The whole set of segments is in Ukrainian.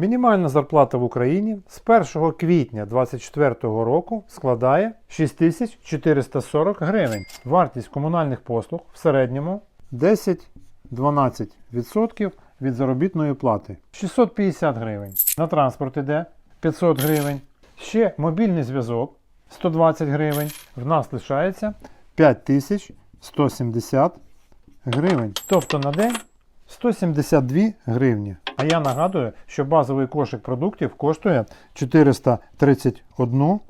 Мінімальна зарплата в Україні з 1 квітня 2024 року складає 6440 гривень. Вартість комунальних послуг в середньому 10-12% від заробітної плати. 650 гривень. На транспорт іде 500 гривень. Ще мобільний зв'язок 120 гривень. В нас лишається 5170 гривень. Тобто на день 172 гривні. А я нагадую, що базовий кошик продуктів коштує 431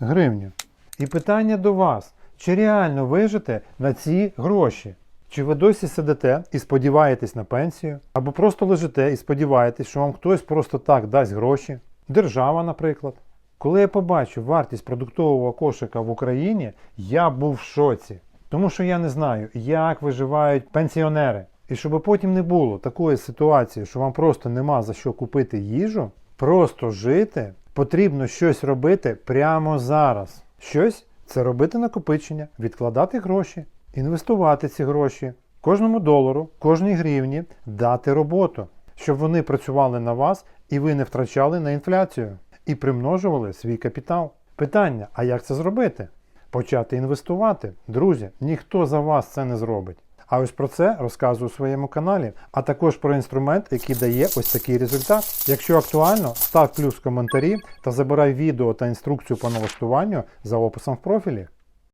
гривню. І питання до вас: чи реально вижите на ці гроші? Чи ви досі сидите і сподіваєтесь на пенсію? Або просто лежите і сподіваєтесь, що вам хтось просто так дасть гроші? Держава, наприклад. Коли я побачив вартість продуктового кошика в Україні, я був в шоці. Тому що я не знаю, як виживають пенсіонери. І щоб потім не було такої ситуації, що вам просто нема за що купити їжу, просто жити, потрібно щось робити прямо зараз. Щось це робити накопичення, відкладати гроші, інвестувати ці гроші, кожному долару, кожній гривні дати роботу, щоб вони працювали на вас і ви не втрачали на інфляцію і примножували свій капітал. Питання: а як це зробити? Почати інвестувати. Друзі, ніхто за вас це не зробить. А ось про це розказую у своєму каналі, а також про інструмент, який дає ось такий результат. Якщо актуально, став плюс в коментарі та забирай відео та інструкцію по налаштуванню за описом в профілі.